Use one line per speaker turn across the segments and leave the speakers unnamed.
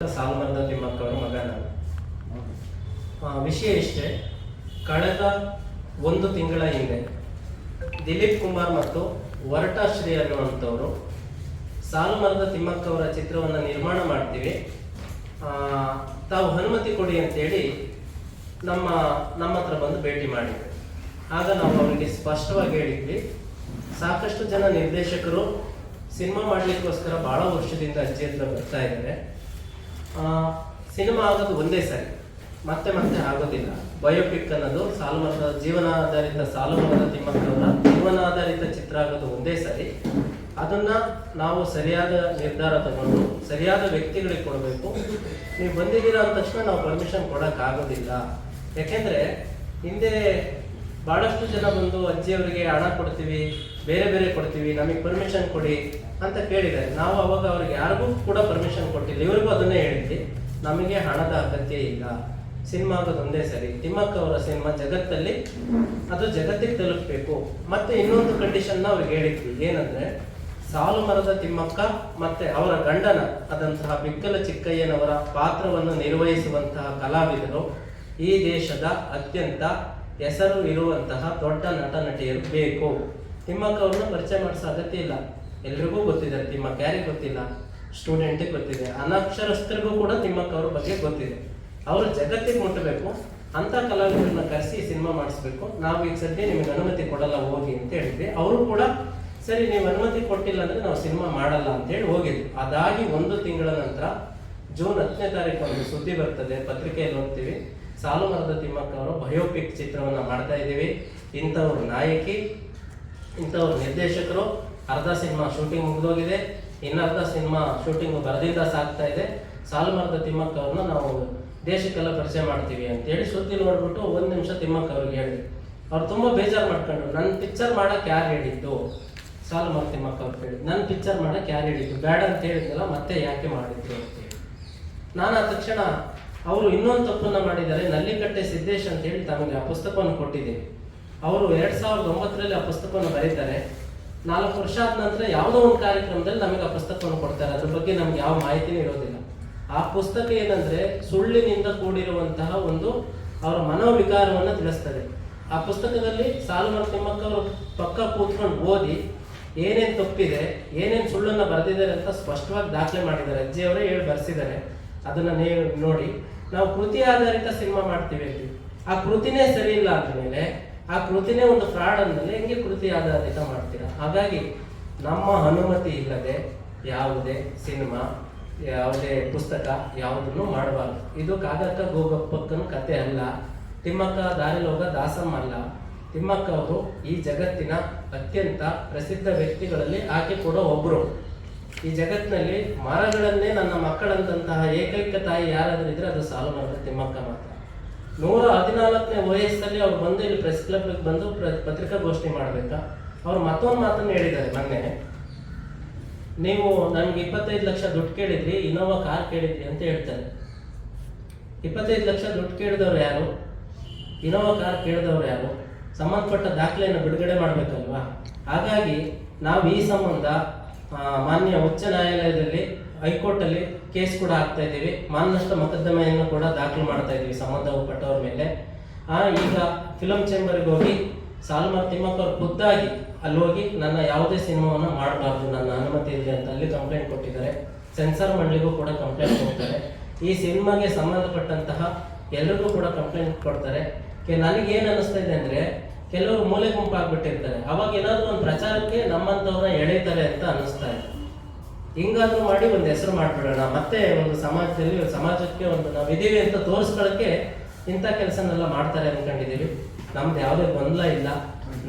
ಸಾಲುಮರದ ತಿಮ್ಮಕ್ಕ ಅವರ ಮಗ ನಾನು ವಿಷಯ ಇಷ್ಟೇ. ಕಳೆದ ಒಂದು ತಿಂಗಳ ಹಿಂದೆ ದಿಲೀಪ್ ಕುಮಾರ್ ಮತ್ತು ವರಟಾಶ್ರೀ ಅನ್ನುವಂಥವರು ಸಾಲುಮರದ ತಿಮ್ಮಕ್ಕ ತಿಮ್ಮಕ್ಕವರ ಚಿತ್ರವನ್ನು ನಿರ್ಮಾಣ ಮಾಡ್ತೀವಿ. ತಾವು ಅನುಮತಿ ಕೊಡಿ ಅಂತೇಳಿ ನಮ್ಮ ನಮ್ಮ ಹತ್ರ ಬಂದು ಭೇಟಿ ಮಾಡಿದ್ವಿ ಆಗ ನಾವು ಅವರಿಗೆ ಸ್ಪಷ್ಟವಾಗಿ ಹೇಳಿದ್ವಿ. ಸಾಕಷ್ಟು ಜನ ನಿರ್ದೇಶಕರು ಸಿನಿಮಾ ಮಾಡಲಿಕ್ಕೋಸ್ಕರ ಭಾಳ ವರ್ಷದಿಂದ ಅಜ್ಜಿ ಹತ್ರ ಬರ್ತಾ ಇದ್ದಾರೆ. ಸಿನಿಮಾ ಆಗೋದು ಒಂದೇ ಸಾರಿ. ಮತ್ತೆ ಮತ್ತೆ ಆಗೋದಿಲ್ಲ. ಬಯೋಪಿಕ್ ಅನ್ನೋದು ಸಾಲುಮರದ, ಜೀವನಾಧಾರಿತ ಸಾಲುಮರದ ತಿಮ್ಮಕ್ಕವರ ಜೀವನಾಧಾರಿತ ಚಿತ್ರ ಆಗೋದು ಒಂದೇ ಸಾರಿ. ಅದನ್ನ ನಾವು ಸರಿಯಾದ ನಿರ್ಧಾರ ತಗೊಂಡು, ಸರಿಯಾದ ವ್ಯಕ್ತಿಗಳಿಗೆ ಕೊಡಬೇಕು. ನೀವು ಬಂದಿದ್ದೀರಾ ಅಂದ ತಕ್ಷಣ ನಾವು ಪರ್ಮಿಷನ್ ಕೊಡೋಕ್ಕಾಗೋದಿಲ್ಲ. ಯಾಕೆಂದರೆ ಯಾಕೆಂದ್ರೆ ಹಿಂದೆ ಬಹಳಷ್ಟು ಜನ ಬಂದು ಅಜ್ಜಿಯವರಿಗೆ ಹಣ ಕೊಡ್ತೀವಿ, ಬೇರೆ ಬೇರೆ ಕೊಡ್ತೀವಿ, ನಮಗೆ ಪರ್ಮಿಷನ್ ಕೊಡಿ ಅಂತ ಕೇಳಿದ್ದಾರೆ. ನಾವು ಅವಾಗ ಅವ್ರಿಗೆ ಯಾರಿಗೂ ಕೂಡ ಪರ್ಮಿಷನ್ ಕೊಟ್ಟಿಲ್ಲ. ಇವ್ರಿಗೂ ಅದನ್ನೇ ಹೇಳಿದ್ವಿ. ನಮಗೆ ಹಣದ ಅಗತ್ಯ ಇಲ್ಲ. ಸಿನಿಮಾ ಒಂದೇ ಸರಿ. ತಿಮ್ಮಕ್ಕ ಅವರ ಸಿನಿಮಾ ಜಗತ್ತಲ್ಲಿ ಅದು ಜಗತ್ತಿಗೆ ತಲುಪಬೇಕು. ಮತ್ತೆ ಇನ್ನೊಂದು ಕಂಡೀಷನ್ ಅವ್ರಿಗೆ ಹೇಳಿದ್ವಿ. ಏನಂದ್ರೆ, ಸಾಲು ಮರದ ತಿಮ್ಮಕ್ಕ ಮತ್ತೆ ಅವರ ಗಂಡನ, ಆದಂತಹ ಬಿಕ್ಕಲ ಚಿಕ್ಕಯ್ಯನವರ ಪಾತ್ರವನ್ನು ನಿರ್ವಹಿಸುವಂತಹ ಕಲಾವಿದರು ಈ ದೇಶದ ಅತ್ಯಂತ ಹೆಸರು ಇರುವಂತಹ ದೊಡ್ಡ ನಟ ನಟಿಯರು ಬೇಕು. ತಿಮ್ಮಕ್ಕ ಅವ್ರನ್ನ ಪರಿಚಯ ಮಾಡಿಸೋ ಅಗತ್ಯ ಇಲ್ಲ. ಎಲ್ರಿಗೂ ಗೊತ್ತಿದೆ, ತಿಮ್ಮಕ್ಕ ಯಾರಿಗೆ ಗೊತ್ತಿಲ್ಲ? ಸ್ಟೂಡೆಂಟಿಗೆ ಗೊತ್ತಿದೆ. ಅನಕ್ಷರಸ್ಥರಿಗೂ ಕೂಡ ತಿಮ್ಮಕ್ಕ ಅವ್ರ ಬಗ್ಗೆ ಗೊತ್ತಿದೆ. ಅವರು ಜಗತ್ತಿಗೆ ಮುಟ್ಟಬೇಕು ಅಂತ ಕಲಾವಿದರನ್ನ ಕರೆಸಿ ಸಿನಿಮಾ ಮಾಡಿಸ್ಬೇಕು. ನಾವು ಈಗ ಸದ್ಯ ನಿಮಗೆ ಅನುಮತಿ ಕೊಡಲ್ಲ, ಹೋಗಿ ಅಂತ ಹೇಳಿದ್ವಿ. ಅವರು ಕೂಡ, ಸರಿ, ನೀವು ಅನುಮತಿ ಕೊಟ್ಟಿಲ್ಲ ಅಂದ್ರೆ ನಾವು ಸಿನಿಮಾ ಮಾಡಲ್ಲ ಅಂತೇಳಿ ಹೋಗಿದ್ವಿ ಅದಾಗಿ ಒಂದು ತಿಂಗಳ ನಂತರ ಜೂನ್ ಹತ್ತನೇ ತಾರೀಕು ಒಂದು ಸುದ್ದಿ ಬರ್ತದೆ, ಪತ್ರಿಕೆಯಲ್ಲಿ ಹೋಗ್ತೀವಿ ಸಾಲು ಮರದ ತಿಮ್ಮಕ್ಕ ಅವರು ಬಯೋಪಿಕ್ ಚಿತ್ರವನ್ನ ಮಾಡ್ತಾ ಇದ್ದೀವಿ. ಇಂಥವ್ರು ನಾಯಕಿ, ಇಂಥವ್ರ ನಿರ್ದೇಶಕರು. ಅರ್ಧ ಸಿನಿಮಾ ಶೂಟಿಂಗ್ ಮುಗಿದೋಗಿದೆ. ಇನ್ನರ್ಧ ಸಿನಿಮಾ ಶೂಟಿಂಗ್ ಬರದಿಂದ ಸಾಕ್ತಾ ಇದೆ. ಸಾಲು ಮರದ ತಿಮ್ಮಕ್ಕ ಅವ್ರನ್ನ ನಾವು ದೇಶಕ್ಕೆಲ್ಲ ಪರಿಚಯ ಮಾಡ್ತೀವಿ ಅಂತೇಳಿ ಸುದ್ದಿ ನೋಡ್ಬಿಟ್ಟು ಒಂದು ನಿಮಿಷ ತಿಮ್ಮಕ್ಕ ಅವ್ರಿಗೆ ಹೇಳಿ. ಅವ್ರು ತುಂಬಾ ಬೇಜಾರು ಮಾಡ್ಕೊಂಡ್ರು. ನನ್ನ ಪಿಕ್ಚರ್ ಮಾಡಕ್ ಯಾರು ಹೇಳಿದ್ದು? ಸಾಲು ಮರದ ತಿಮ್ಮಕ್ಕ ಅವ್ರು ಹೇಳಿದ್ದು ನನ್ನ ಪಿಕ್ಚರ್ ಮಾಡಕ್ ಯಾರು ಹೇಳಿದ್ದು? ಬೇಡ ಅಂತ ಹೇಳಿದ್ನಲ್ಲ, ಮತ್ತೆ ಯಾಕೆ ಮಾಡಿದ್ರು ಅಂತೇಳಿ ನಾನು ಆ ತಕ್ಷಣ ಅವರು ಇನ್ನೊಂದು ತಪ್ಪನ್ನ ಮಾಡಿದ್ದಾರೆ, ನಲ್ಲಿಕಟ್ಟೆ ಸಿದ್ದೇಶ್ ಅಂತ ಹೇಳಿ ತಮಗೆ ಆ ಪುಸ್ತಕವನ್ನು ಕೊಟ್ಟಿದ್ದೀನಿ. ಅವರು ಎರಡ್ ಸಾವಿರದ ಒಂಬತ್ತರಲ್ಲಿ ಆ ಪುಸ್ತಕವನ್ನು ಬರೀತಾರೆ. ನಾಲ್ಕು ವರ್ಷ ಆದ ನಂತರ ಯಾವುದೋ ಒಂದು ಕಾರ್ಯಕ್ರಮದಲ್ಲಿ ನಮಗೆ ಆ ಪುಸ್ತಕವನ್ನು ಕೊಡ್ತಾರೆ. ಅದ್ರ ಬಗ್ಗೆ ನಮ್ಗೆ ಯಾವ ಮಾಹಿತಿನೂ ಇರೋದಿಲ್ಲ. ಆ ಪುಸ್ತಕ ಏನಂದ್ರೆ ಸುಳ್ಳಿನಿಂದ ಕೂಡಿರುವಂತಹ ಒಂದು ಅವರ ಮನೋವಿಕಾರವನ್ನು ತಿಳಿಸ್ತದೆ. ಆ ಪುಸ್ತಕದಲ್ಲಿ ಸಾಲುಮರ ತಿಮ್ಮಕ್ಕ ಅವರು ಪಕ್ಕ ಕೂತ್ಕೊಂಡು ಓದಿ ಏನೇನು ತಪ್ಪಿದೆ, ಏನೇನು ಸುಳ್ಳನ್ನು ಬರೆದಿದ್ದಾರೆ ಅಂತ ಸ್ಪಷ್ಟವಾಗಿ ದಾಖಲೆ ಮಾಡಿದ್ದಾರೆ. ಅಜ್ಜಿಯವರೇ ಹೇಳಿ ಬರ್ಸಿದ್ದಾರೆ. ಅದನ್ನ ನೀವು ನೋಡಿ. ನಾವು ಕೃತಿ ಆಧಾರಿತ ಸಿನಿಮಾ ಮಾಡ್ತೀವಿ ಆ ಕೃತಿನೇ ಸರಿ ಇಲ್ಲ ಅಂದಮೇಲೆ, ಆ ಕೃತಿನೇ ಒಂದು ಫ್ರಾಡ್ ಅಂದಮೇಲೆ ಹೆಂಗೆ ಕೃತಿ ಆಧಾರಿತ ಮಾಡ್ತೀರಾ? ಹಾಗಾಗಿ ನಮ್ಮ ಅನುಮತಿ ಇಲ್ಲದೆ ಯಾವುದೇ ಸಿನಿಮಾ, ಯಾವುದೇ ಪುಸ್ತಕ ಯಾವುದನ್ನು ಮಾಡಬಾರ್ದು. ಇದು ಕಾಗಕ್ಕ ಗೋಗಪ್ಪಕ್ಕನ ಕತೆ ಅಲ್ಲ. ತಿಮ್ಮಕ್ಕ ದಾರಿಲೋಗ ದಾಸಮ್ಮ ಅಲ್ಲ. ತಿಮ್ಮಕ್ಕ ಅವರು ಈ ಜಗತ್ತಿನ ಅತ್ಯಂತ ಪ್ರಸಿದ್ಧ ವ್ಯಕ್ತಿಗಳಲ್ಲಿ ಆಕೆ ಕೂಡ ಒಬ್ರು. ಈ ಜಗತ್ತಿನಲ್ಲಿ ಮರಗಳನ್ನೇ ನನ್ನ ಮಕ್ಕಳಂತಹ ಏಕೈಕ ತಾಯಿ ಯಾರಾದರೂ ಇದ್ರೆ ಅದು ಸಾಲು ಮರದ ತಿಮ್ಮಕ್ಕ ಮಾತ್ರ. ನೂರ ಹದಿನಾಲ್ಕನೇ ವಯಸ್ಸಲ್ಲಿ ಅವ್ರು ಬಂದು ಇಲ್ಲಿ ಪ್ರೆಸ್ ಕ್ಲಬ್ ಬಂದು ಪ್ರ- ಪತ್ರಿಕಾಗೋಷ್ಠಿ ಮಾಡಬೇಕಾ? ಅವ್ರು ಮತ್ತೊಂದು ಮಾತನ್ನು ಹೇಳಿದ್ದಾರೆ ಮೊನ್ನೆ. ನೀವು ನನ್ಗೆ ಇಪ್ಪತ್ತೈದು ಲಕ್ಷ ದುಡ್ಡು ಕೇಳಿದ್ರಿ ಇನೋವಾ ಕಾರ್ ಕೇಳಿದ್ರಿ ಅಂತ ಹೇಳ್ತಾರೆ. ಇಪ್ಪತ್ತೈದು ಲಕ್ಷ ದುಡ್ಡು ಕೇಳಿದವ್ರು ಯಾರು? ಇನೋವಾ ಕಾರ್ ಕೇಳಿದವ್ರು ಯಾರು? ಸಂಬಂಧಪಟ್ಟ ದಾಖಲೆಯನ್ನು ಬಿಡುಗಡೆ ಮಾಡಬೇಕಲ್ವಾ? ಹಾಗಾಗಿ ನಾವು ಈ ಸಂಬಂಧ ಮಾನ್ಯ ಉಚ್ಚ ನ್ಯಾಯಾಲಯದಲ್ಲಿ ಹೈಕೋರ್ಟಲ್ಲಿ ಕೇಸ್ ಕೂಡ ಆಗ್ತಾ ಇದ್ದೀವಿ. ಮಾನನಷ್ಟ ಮೊಕದ್ದಮೆಯನ್ನು ಕೂಡ ದಾಖಲು ಮಾಡ್ತಾ ಇದ್ದೀವಿ ಸಂಬಂಧಪಟ್ಟವ್ರ ಮೇಲೆ. ಆ, ಈಗ ಫಿಲಂ ಚೇಂಬರ್ಗೆ ಹೋಗಿ ಸಾಲ್ಮಾರ್ ತಿಮ್ಮಕ್ಕ ಅವ್ರು ಖುದ್ದಾಗಿ ಅಲ್ಲಿ ಹೋಗಿ ನನ್ನ ಯಾವುದೇ ಸಿನಿಮಾವನ್ನು ಮಾಡಬಾರ್ದು, ನನ್ನ ಅನುಮತಿ ಇದೆ ಅಂತ ಅಲ್ಲಿ ಕಂಪ್ಲೇಂಟ್ ಕೊಟ್ಟಿದ್ದಾರೆ. ಸೆನ್ಸಾರ್ ಮಂಡಳಿಗೂ ಕೂಡ ಕಂಪ್ಲೇಂಟ್ ಕೊಡ್ತಾರೆ. ಈ ಸಿನಿಮಾಗೆ ಸಂಬಂಧಪಟ್ಟಂತಹ ಎಲ್ಲರಿಗೂ ಕೂಡ ಕಂಪ್ಲೇಂಟ್ ಕೊಡ್ತಾರೆ. ನನಗೇನು ಅನಿಸ್ತಾ ಇದೆ ಅಂದ್ರೆ ಕೆಲವರು ಮೂಲೆ ಗುಂಪಾಗ್ಬಿಟ್ಟಿರ್ತಾರೆ. ಅವಾಗ ಏನಾದ್ರು ಒಂದು ಪ್ರಚಾರಕ್ಕೆ ನಮ್ಮಂತವ್ರನ್ನ ಎಳೀತಾರೆ ಅಂತ ಅನಿಸ್ತಾ ಇದೆ. ಹಿಂಗಾದ್ರೂ ಮಾಡಿ ಒಂದು ಹೆಸರು ಮಾಡ್ಬಿಡೋಣ. ಮತ್ತೆ ಒಂದು ಸಮಾಜದಲ್ಲಿ, ಸಮಾಜಕ್ಕೆ ಒಂದು ನಾವು ಇದೀವಿ ಅಂತ ತೋರಿಸ್ಕೊಳ್ಳೋಕೆ ಇಂಥ ಕೆಲಸನೆಲ್ಲ ಮಾಡ್ತಾರೆ ಅಂದ್ಕೊಂಡಿದ್ದೀವಿ ನಮ್ದು ಯಾವುದೇ ಗೊಂದಲ ಇಲ್ಲ.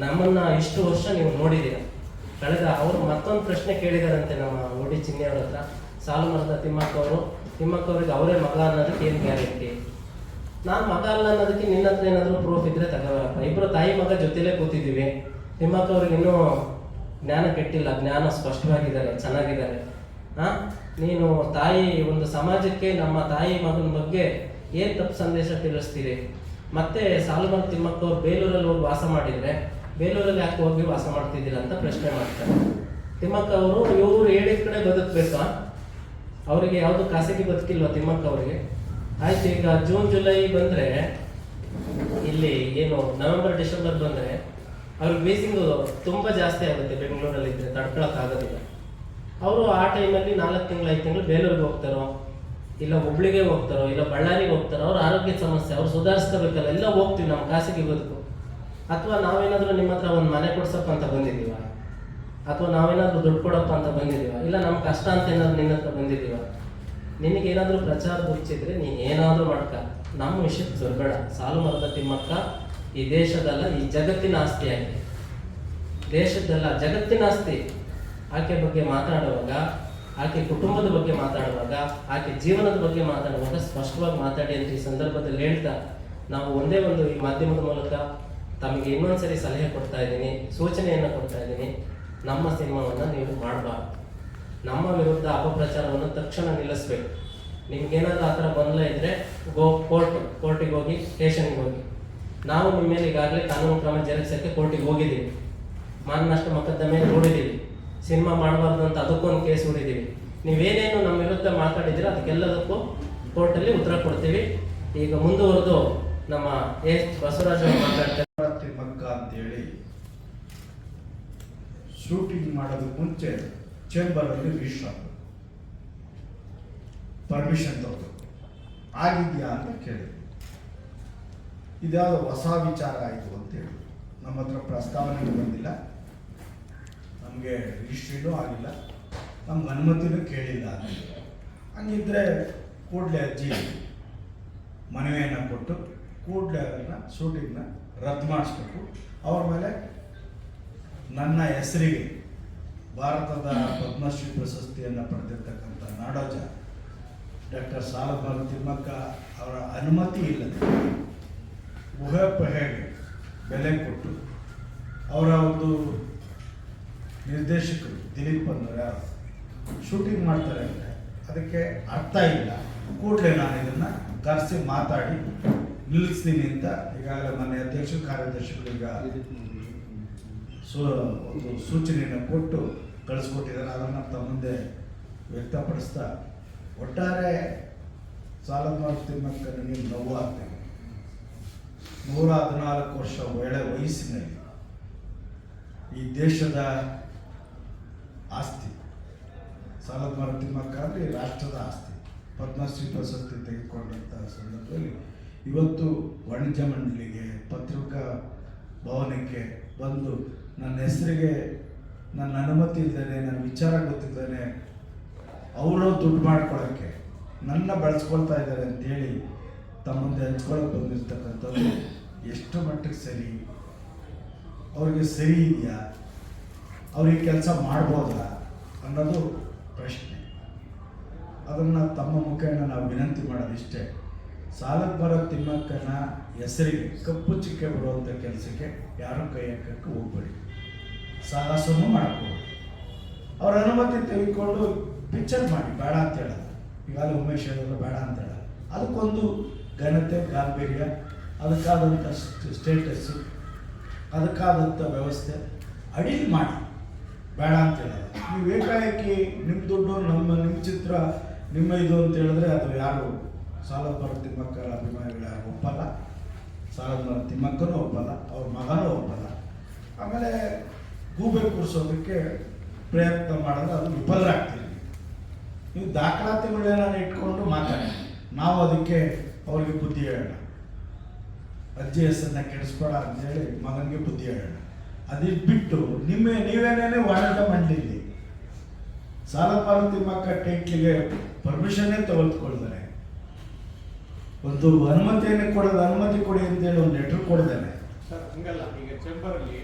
ನಮ್ಮನ್ನ ಇಷ್ಟು ವರ್ಷ ನೀವು ನೋಡಿದೀರ ಕಳೆದ ಅವರು ಮತ್ತೊಂದು ಪ್ರಶ್ನೆ ಕೇಳಿದಾರಂತೆ ನಮ್ಮ ಓಡಿ ಚಿನ್ನಿಯವ್ರ ಹತ್ರ. ಸಾಲು ಮರದ ತಿಮ್ಮಕ್ಕವರು ಅವರು ಅವರೇ ಮಗ ಅನ್ನೋದಕ್ಕೆ ಏನು ಗ್ಯಾರಂಟಿ? ನಾನು ಮಗ ಅಲ್ಲ ಅನ್ನೋದಕ್ಕೆ ನಿನ್ನ ಹತ್ರ ಏನಾದರೂ ಪ್ರೂಫ್ ಇದ್ರೆ ತಗೋಬರಪ್ಪ ಇಬ್ಬರು ತಾಯಿ ಮಗ ಜೊತೆಲೇ ಕೂತಿದ್ದೀವಿ. ತಿಮ್ಮಕ್ಕ ಅವ್ರಿಗೆ ಇನ್ನೂ ಜ್ಞಾನ ಕೆಟ್ಟಿಲ್ಲ, ಜ್ಞಾನ ಸ್ಪಷ್ಟವಾಗಿದ್ದಾರೆ, ಚೆನ್ನಾಗಿದ್ದಾರೆ. ಹಾಂ ನೀನು ತಾಯಿ, ಒಂದು ಸಮಾಜಕ್ಕೆ ನಮ್ಮ ತಾಯಿ ಮಗನ ಬಗ್ಗೆ ಏನು ತಪ್ಪು ಸಂದೇಶ ತಿಳಿಸ್ತೀರಿ? ಮತ್ತೆ ಸಾಲುಮರ ತಿಮ್ಮಕ್ಕ ಅವ್ರು ಬೇಲೂರಲ್ಲಿ ಹೋಗಿ ವಾಸ ಮಾಡಿದ್ರೆ, ಬೇಲೂರಲ್ಲಿ ಯಾಕೆ ಹೋಗಿ ವಾಸ ಮಾಡ್ತಿದ್ದೀರಾ ಅಂತ ಪ್ರಶ್ನೆ ಮಾಡ್ತಾರೆ. ತಿಮ್ಮಕ್ಕ ಅವರು ಇವರು ಹೇಳಿದ ಕಡೆ ಬದುಕಬೇಕಾ? ಅವರಿಗೆ ಯಾವುದು ಖಾಸಗಿ ಬದುಕಿಲ್ವಾ ತಿಮ್ಮಕ್ಕ ಅವರಿಗೆ? ಆಯ್ತು, ಈಗ ಜೂನ್ ಜುಲೈ ಬಂದ್ರೆ, ಇಲ್ಲಿ ಏನು ನವೆಂಬರ್ ಡಿಸೆಂಬರ್ ಬಂದ್ರೆ ಅವ್ರಿಗೆ ಬೇಸಿಂಗ್ ತುಂಬಾ ಜಾಸ್ತಿ ಆಗುತ್ತೆ. ಬೆಂಗಳೂರಲ್ಲಿ ಇದ್ರೆ ತಡ್ಕೊಳಕ್ ಆಗೋದಿಲ್ಲ ಅವರು ಆ ಟೈಮಲ್ಲಿ ನಾಲ್ಕು ತಿಂಗಳು, ಐದು ತಿಂಗಳು ಬೇಲೂರಿಗೆ ಹೋಗ್ತಾರೋ, ಇಲ್ಲ ಹುಬ್ಳಿಗೆ ಹೋಗ್ತಾರೋ, ಇಲ್ಲ ಬಳ್ಳಾರಿಗೆ ಹೋಗ್ತಾರೋ, ಅವ್ರ ಆರೋಗ್ಯ ಸಮಸ್ಯೆ, ಅವ್ರು ಸುಧಾರಿಸ್ಕೋಬೇಕಲ್ಲ, ಎಲ್ಲ ಹೋಗ್ತೀವಿ ನಮ್ಮ ಖಾಸಗಿ ಬದುಕು. ಅಥವಾ ನಾವೇನಾದ್ರೂ ನಿಮ್ಮ ಹತ್ರ ಒಂದು ಮನೆ ಕೊಡ್ಸಪ್ಪ ಅಂತ ಬಂದಿದ್ದೀವ? ಅಥವಾ ನಾವೇನಾದ್ರೂ ದುಡ್ಡು ಕೊಡಪ್ಪ ಅಂತ ಬಂದಿದ್ದೀವ? ಇಲ್ಲ ನಮ್ಮ ಕಷ್ಟ ಅಂತ ಏನಾದ್ರು ನಿನ್ನ ಹತ್ರ ಬಂದಿದ್ದೀವ? ನಿನಗೇನಾದ್ರೂ ಪ್ರಚಾರ ದುಚ್ಚಿದ್ರೆ ನೀನು ಏನಾದರೂ ಮಾಡ್ಕ. ನಮ್ಮ ವಿಷಯಕ್ಕೆ ದುರ್ಬೇಡ ಸಾಲು ಮರದ ತಿಮ್ಮಕ್ಕ ಈ ದೇಶದಲ್ಲ, ಈ ಜಗತ್ತಿನ ಆಸ್ತಿ ಆಗಿದೆ. ದೇಶದ್ದಲ್ಲ, ಜಗತ್ತಿನ ಆಸ್ತಿ. ಆಕೆ ಬಗ್ಗೆ ಮಾತಾಡುವಾಗ, ಆಕೆ ಕುಟುಂಬದ ಬಗ್ಗೆ ಮಾತಾಡುವಾಗ, ಆಕೆ ಜೀವನದ ಬಗ್ಗೆ ಮಾತಾಡುವಾಗ ಸ್ಪಷ್ಟವಾಗಿ ಮಾತಾಡಿ ಅಂತ ಈ ಸಂದರ್ಭದಲ್ಲಿ ಹೇಳ್ತಾ, ನಾವು ಒಂದೇ ಒಂದು ಈ ಮಾಧ್ಯಮದ ಮೂಲಕ ತಮಗೆ ಇನ್ನೊಂದ್ಸರಿ ಸಲಹೆ ಕೊಡ್ತಾ ಇದ್ದೀನಿ, ಸೂಚನೆಯನ್ನು ಕೊಡ್ತಾ ಇದ್ದೀನಿ. ನಮ್ಮ ಸಿನಿಮಾವನ್ನು ನೀವು ಮಾಡಬಾರ್ದು. ನಮ್ಮ ವಿರುದ್ಧ ಅಪಪ್ರಚಾರವನ್ನು ತಕ್ಷಣ ನಿಲ್ಲಿಸ್ಬೇಕು. ನಿಮ್ಗೇನಾದ್ರೂ ಆ ಥರ ಗೊಂದಲ ಇದ್ರೆ ಗೋ ಕೋರ್ಟ್, ಕೋರ್ಟಿಗೆ ಹೋಗಿ, ಸ್ಟೇಷನ್ಗೆ ಹೋಗಿ. ನಾವು ನಿಮ್ಮ ಮೇಲೆ ಈಗಾಗಲೇ ಕಾನೂನು ಕ್ರಮ ಜರುಗಿಸೋಕ್ಕೆ ಕೋರ್ಟಿಗೆ ಹೋಗಿದ್ದೀವಿ. ಮಾನನಷ್ಟ ಮೊಕದ್ದಮೆ ನೋಡಿದ್ದೀವಿ. ಸಿನಿಮಾ ಮಾಡಬಾರ್ದು ಅಂತ ಅದಕ್ಕೊಂದು ಕೇಸ್ ಹೂಡಿದ್ದೀವಿ ನೀವೇನೇನು ನಮ್ಮ ವಿರುದ್ಧ ಮಾತಾಡಿದ್ದೀರ ಅದಕ್ಕೆಲ್ಲದಕ್ಕೂ ಕೋರ್ಟಲ್ಲಿ ಉತ್ತರ ಕೊಡ್ತೀವಿ. ಈಗ ಮುಂದುವರೆದು ನಮ್ಮ ಎಸ್ ಬಸವರಾಜ್ ಅವರು ಮಾತಾಡ್ತಾರೆ.
ಶೂಟಿಂಗ್ ಮಾಡೋದಕ್ಕೆ ಮುಂಚೆ ಚೇಂಬರಲ್ಲಿ ರಿಜಿಸ್ಟರ್ ಪರ್ಮಿಷನ್ ತಗೋಬೇಕು. ಆಗಿದೆಯಾ ಅಂತ ಕೇಳಿದ್ವಿ ಇದ್ಯಾವುದೋ ಹೊಸ ವಿಚಾರ ಆಯಿತು ಅಂತೇಳಿ ನಮ್ಮ ಹತ್ರ ಪ್ರಸ್ತಾವನೆ ಬಂದಿಲ್ಲ. ನಮಗೆ ರಿಜಿಸ್ಟ್ರಿನೂ ಆಗಿಲ್ಲ. ನಮ್ಗೆ ಅನುಮತಿನೂ ಕೇಳಿಲ್ಲ ಅಂತ ಹಂಗಿದ್ರೆ ಕೂಡಲೇ ಅಜ್ಜಿ ಮನವಿಯನ್ನು ಕೊಟ್ಟು ಕೂಡಲೇ ಅದನ್ನು ಶೂಟಿಂಗ್ನ ರದ್ದು ಮಾಡಿಸ್ಬೇಕು. ಅವ್ರ ಮೇಲೆ ನನ್ನ ಹೆಸರಿಗೆ ಭಾರತದ ಪದ್ಮಶ್ರೀ ಪ್ರಶಸ್ತಿಯನ್ನು ಪಡೆದಿರ್ತಕ್ಕಂಥ ನಾಡೋಜ ಡಾಕ್ಟರ್ ಸಾಲಭಾಗ ತಿಮ್ಮಕ್ಕ ಅವರ ಅನುಮತಿ ಇಲ್ಲದೆ ಊಹೆಪಹೆಗೆ ಬೆಲೆ ಕೊಟ್ಟು ಅವರ ಒಂದು ನಿರ್ದೇಶಕರು ದಿಲೀಪ್ ಅಂದ್ರೆ ಶೂಟಿಂಗ್ ಮಾಡ್ತಾರೆ ಅಂದರೆ ಅದಕ್ಕೆ ಅರ್ಥ ಇಲ್ಲ. ಕೂಡಲೇ ನಾನು ಇದನ್ನು ಕರೆಸಿ ಮಾತಾಡಿ ನಿಲ್ಲಿಸ್ತೀನಿ ಅಂತ ಈಗಾಗಲೇ ಮನೆ ಅಧ್ಯಕ್ಷ ಕಾರ್ಯದರ್ಶಿಗಳೀಗ ಸೂ, ಒಂದು ಸೂಚನೆಯನ್ನು ಕೊಟ್ಟು ಕಳಿಸ್ಕೊಟ್ಟಿದ್ದಾರೆ. ಅದನ್ನು ತಮ್ಮ ಮುಂದೆ ವ್ಯಕ್ತಪಡಿಸ್ತಾ, ಒಟ್ಟಾರೆ ಸಾಲದ ತಿಮ್ಮಕ್ಕನಿಗೆ ನೋವು ಆಗ್ತದೆ. ನೂರ ಹದಿನಾಲ್ಕು ವರ್ಷ ಒಳ್ಳೆ ವಯಸ್ಸಿನಲ್ಲಿ ಈ ದೇಶದ ಆಸ್ತಿ, ಸಾಲದ ಮರ ತಿಮ್ಮಕ್ಕ ರಾಷ್ಟ್ರದ ಆಸ್ತಿ, ಪದ್ಮಶ್ರೀ ಪ್ರಶಸ್ತಿ ತೆಗೆದುಕೊಂಡಂಥ ಸಂದರ್ಭದಲ್ಲಿ ಇವತ್ತು ವಾಣಿಜ್ಯ ಮಂಡಳಿಗೆ ಪತ್ರಿಕಾ ಭವನಕ್ಕೆ ಬಂದು ನನ್ನ ಹೆಸರಿಗೆ ನನ್ನ ಅನುಮತಿ ಇಲ್ಲದೇ ನನ್ನ ವಿಚಾರ ಗೊತ್ತಿದ್ದಾನೆ ಅವರು ದುಡ್ಡು ಮಾಡ್ಕೊಳ್ಳೋಕ್ಕೆ ನನ್ನ ಬಳಸ್ಕೊಳ್ತಾ ಇದ್ದಾರೆ ಅಂತೇಳಿ ತಮ್ಮ ಮುಂದೆ ಹಂಚ್ಕೊಳಕ್ಕೆ ಬಂದಿರ್ತಕ್ಕಂಥದ್ದು ಎಷ್ಟು ಮಟ್ಟಿಗೆ ಸರಿ? ಅವ್ರಿಗೆ ಸರಿ ಇದೆಯಾ? ಅವ್ರಿಗೆ ಕೆಲಸ ಮಾಡ್ಬೋದಾ? ಅನ್ನೋದು ಪ್ರಶ್ನೆ. ಅದನ್ನು ತಮ್ಮ ಮುಖೇನ ನಾವು ವಿನಂತಿ ಮಾಡೋದಿಷ್ಟೇ. ಸಾಲಕ್ಕೆ ಬರೋ ತಿಮ್ಮಕ್ಕನ ಹೆಸರಿಗೆ ಕಪ್ಪು ಚಿಕ್ಕೆ ಬರುವಂಥ ಕೆಲಸಕ್ಕೆ ಯಾರೂ ಕೈ ಹಾಕಕ್ಕೆ ಹೋಗ್ಬೇಡಿ. ಸಾಹಸನೂ ಮಾಡ್ಕೋಬೇಡಿ ಅವ್ರ ಅನುಮತಿ ತೆಗೆದುಕೊಂಡು ಪಿಕ್ಚರ್ ಮಾಡಿ, ಬೇಡ ಅಂತ ಹೇಳೋದು ಈಗಾಗಲೇ ಉಮೇಶ್ ಹೇಳಿದ್ರು ಬೇಡ ಅಂತ ಹೇಳೋದು ಅದಕ್ಕೊಂದು ಘನತೆ, ಗಾಂಭೀರ್ಯ, ಅದಕ್ಕಾದಂಥ ಸ್ಟೇಟಸ್ಸು ಅದಕ್ಕಾದಂಥ ವ್ಯವಸ್ಥೆ, ಅಡಿಲ್ ಮಾಡಿ. ಬೇಡ ಅಂತ ಹೇಳೋದು ನೀವು ಏಕಾಏಕಿ ನಿಮ್ಮ ದುಡ್ಡು, ನಮ್ಮ ನಿಮ್ಮ ಚಿತ್ರ, ನಿಮ್ಮ ಇದು ಅಂತ ಹೇಳಿದ್ರೆ ಅದು ಯಾರು ಸಾಲದ ಮರ ತಿಮ್ಮಕ್ಕರ ಅಭಿಮಾನಿಗಳ ಒಪ್ಪಲ್ಲ. ಸಾಲದ ಮರ ತಿಮ್ಮಕ್ಕನೂ ಒಪ್ಪಲ್ಲ, ಅವ್ರ ಮಗನೂ ಒಪ್ಪಲ್ಲ. ಆಮೇಲೆ ಗೂಬೆ ಕೂರಿಸೋದಕ್ಕೆ ಪ್ರಯತ್ನ ಮಾಡಿದ್ರೆ ಅದು ವಿಫಲರಾಗ್ತೀವಿ ನೀವು ದಾಖಲಾತಿಗಳೇನಾದ್ರು ಇಟ್ಕೊಂಡು ಮಾತಾಡಿ. ನಾವು ಅದಕ್ಕೆ ಅವ್ರಿಗೆ ಬುದ್ಧಿ ಹೇಳೋಣ. ಅಜ್ಜಿ ಹೆಸರನ್ನ ಕೆಡಿಸ್ಬೇಡ ಅಂತೇಳಿ ಮಗನಿಗೆ ಬುದ್ಧಿ ಹೇಳೋಣ. ಅದಿಲ್ ಬಿಟ್ಟು ನಿಮ್ಮ, ನೀವೇನೇನೆ ವಾಣಿಜ್ಯ ಮಾಡಲಿ ಸಾಲ ಪಾಲು ತಿಮ್ಮಕ್ಕ ಟೈಟ್ಲಿಗೆ ಪರ್ಮಿಷನ್ನೇ ತೆಗೆದುಕೊಳ್ತಾರೆ. ಒಂದು ಅನುಮತಿಯನ್ನು ಕೊಡೋದು ಅನುಮತಿ ಕೊಡಿ ಅಂತೇಳಿ ಒಂದು ಲೆಟರ್ ಕೊಡ್ತಾನೆ.
ಸರ್ ಹಂಗಲ್ಲ ಈಗ ಚೇಂಬರ್ ಅಲ್ಲಿ